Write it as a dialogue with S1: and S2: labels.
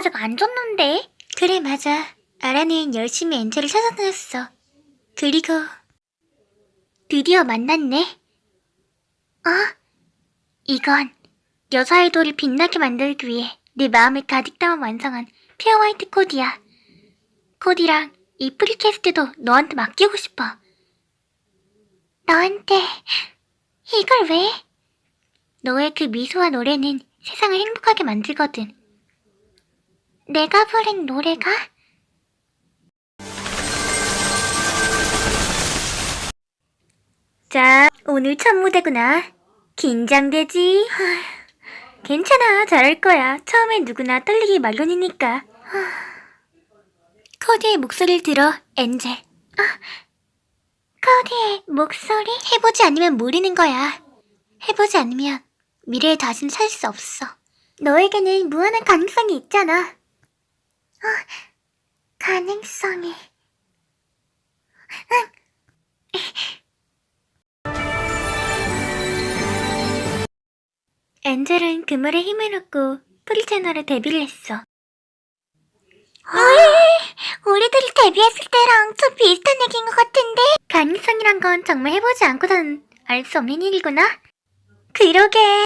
S1: 아직 안 줬는데? 그래, 맞아. 아라는 열심히 엔젤을 찾아다녔어. 그리고 드디어 만났네. 어? 이건 여자 아이돌을 빛나게 만들기 위해 내 마음을 가득 담아 완성한 피어 화이트 코디야. 코디랑 이 프리캐스트도 너한테 맡기고 싶어. 너한테 이걸 왜? 너의 그 미소와 노래는 세상을 행복하게 만들거든. 내가 부른 노래가? 자, 오늘 첫 무대구나. 긴장되지? 하, 괜찮아, 잘할 거야. 처음엔 누구나 떨리기 마련이니까. 하. 코디의 목소리를 들어, 엔젤. 아, 코디의 목소리? 해보지 않으면 모르는 거야. 해보지 않으면 미래의 다시는 찾을 수 없어. 너에게는 무한한 가능성이 있잖아. 어, 가능성이. 응. 엔젤은 그 말에 힘을 얻고 프리 채널에 데뷔를 했어. 왜? 우리들이 데뷔했을 때랑 좀 비슷한 얘기인 것 같은데? 가능성이란 건 정말 해보지 않고선 알 수 없는 일이구나. 그러게.